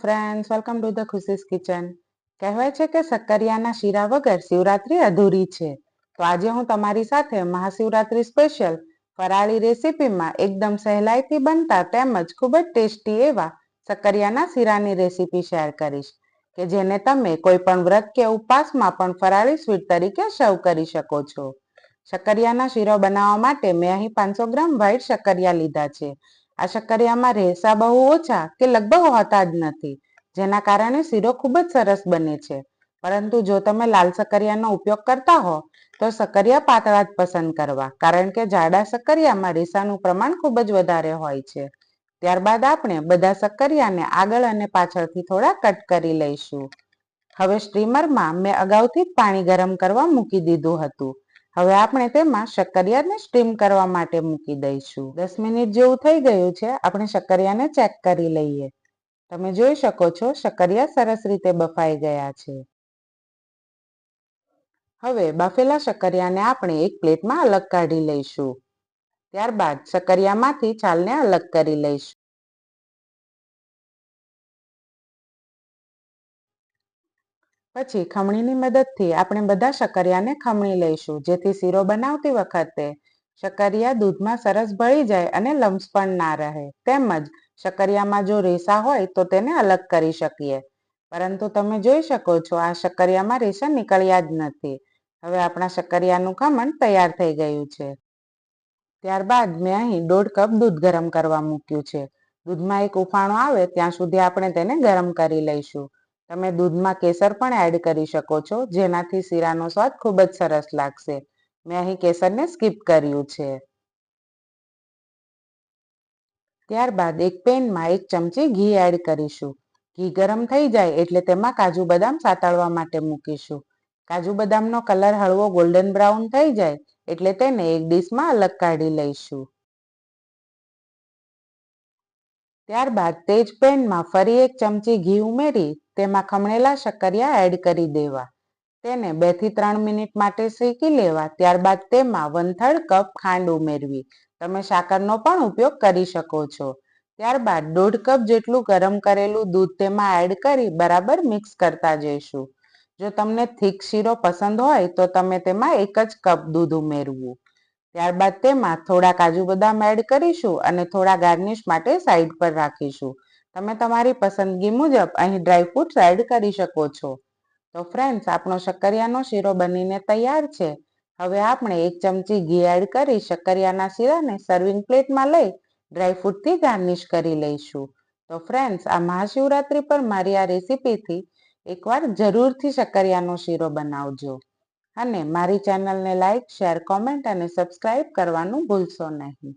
Friends welcome to the Khushi's kitchen કહેવાય છે કે સક્કરિયાના શીરા વગર શિવરાત્રી અધૂરી છે. તો આજે હું તમારી સાથે મહાશિવરાત્રી સ્પેશિયલ ફરાળી રેસીપીમાં એકદમ સહેલાઈથી બનતા તેમજ ખૂબ જ ટેસ્ટી એવા સક્કરિયાના શીરાની રેસીપી શેર કરીશ, કે જેને તમે કોઈ પણ વ્રત કે ઉપવાસમાં પણ ફરાળી સ્વીટ તરીકે સર્વ કરી શકો છો. શક્કરિયાના શીરો બનાવવા માટે મેં અહીં પાંચસો ગ્રામ વ્હાઈટ શક્કરિયા લીધા છે. આ શક્કરિયામાં રેસા બહુ ઓછા કે લગભગ હોતા જ નથી. જેના કારણે શીરો ખૂબ જ સરસ બને છે. પરંતુ જો તમે લાલ શક્કરિયાનો ઉપયોગ કરતા હો, તો શક્કરિયા પાતળા જ પસંદ કરવા. કારણ કે જાડા શક્કરિયામાં રેસાનું પ્રમાણ ખૂબ જ વધારે હોય છે. ત્યારબાદ આપણે બધા શક્કરિયાને આગળ અને પાછળથી થોડા કટ કરી લઈશું. હવે સ્ટીમરમાં મેં અગાઉથી જ પાણી ગરમ કરવા મૂકી દીધું હતું. હવે આપણે તેમાં શક્કરિયાને સ્ટીમ કરવા માટે મૂકી દઈશું. દસ મિનિટ જેવું થઈ ગયું છે, આપણે શક્કરિયાને ચેક કરી લઈએ. તમે જોઈ શકો છો, શક્કરિયા સરસ રીતે બફાઈ ગયા છે. હવે બફેલા શક્કરિયાને આપણે એક પ્લેટમાં અલગ કાઢી લઈશું. ત્યારબાદ શક્કરિયામાંથી છાલને અલગ કરી લઈશું. પછી ખમણીની મદદથી આપણે બધા શક્કરિયાને ખમણી લઈશું. જેથી શીરો બનાવતી વખતે શક્કરિયા દૂધમાં સરસ ભળી જાય અને લમ્સ પણ ના રહે. તેમજ શક્કરિયામાં જો રેસા હોય તો તેને અલગ કરી શકીએ. પરંતુ તમે જોઈ શકો છો આ શક્કરિયામાં રેસા નીકળ્યા જ નથી. હવે આપણા શક્કરિયાનું ખમણ તૈયાર થઈ ગયું છે. ત્યારબાદ મેં અહીં દોઢ કપ દૂધ ગરમ કરવા મૂક્યું છે. દૂધમાં એક ઉફાણો આવે ત્યાં સુધી આપણે તેને ગરમ કરી લઈશું. તમે દૂધમાં કેસર પણ એડ કરી શકો છો. જેનાથી શીરાનો સ્વાદ ખૂબ જ સરસ લાગશે. મેં અહીં કેસરને સ્કીપ કર્યું છે. ત્યારબાદ એક પેનમાં એક ચમચી ઘી એડ કરીશું. ઘી ગરમ થઈ જાય એટલે તેમાં કાજુ બદામ સાતળવા માટે મૂકીશું. કાજુ બદામનો કલર હળવો ગોલ્ડન બ્રાઉન થઈ જાય એટલે તેને એક ડીશમાં અલગ કાઢી લઈશું. ત્યારબાદ તે જ પેનમાં ફરી એક ચમચી ઘી ઉમેરી તેમાં ખમણેલા શક્કરિયા એડ કરી દેવા. તેને બેથી ત્રણ મિનિટ માટે શેકી લેવા. ત્યારબાદ તેમાં વનથર્ડ કપ ખાંડ ઉમેરવી. તમે સાકરનો પણ ઉપયોગ કરી શકો છો. ત્યારબાદ દોઢ કપ જેટલું ગરમ કરેલું દૂધ તેમાં એડ કરી બરાબર મિક્સ કરતા જઈશું. જો તમને થીક શીરો પસંદ હોય તો તમે તેમાં એક જ કપ દૂધ ઉમેરવું. ત્યારબાદ તેમાં થોડા કાજુ બદામ એડ કરીશું અને થોડા ગાર્નિશ માટે સાઈડ પર રાખીશું. તમે તમારી પસંદગી મુજબ અહીં ડ્રાયફ્રૂટ્સ એડ કરી શકો છો. તો ફ્રેન્ડ્સ આપણો શક્કરિયાનો શીરો બનીને તૈયાર છે. હવે આપણે એક ચમચી ઘી એડ કરી શક્કરિયાના શીરાને સર્વિંગ પ્લેટમાં લઈ ડ્રાયફ્રૂટથી ગાર્નિશ કરી લઈશું. તો ફ્રેન્ડ્સ આ મહાશિવરાત્રી પર મારી આ રેસીપીથી એકવાર જરૂરથી શક્કરિયાનો શીરો બનાવજો. અને મારી ચેનલને લાઇક શેર કોમેન્ટ અને સબસ્ક્રાઇબ કરવાનું ભૂલશો નહીં.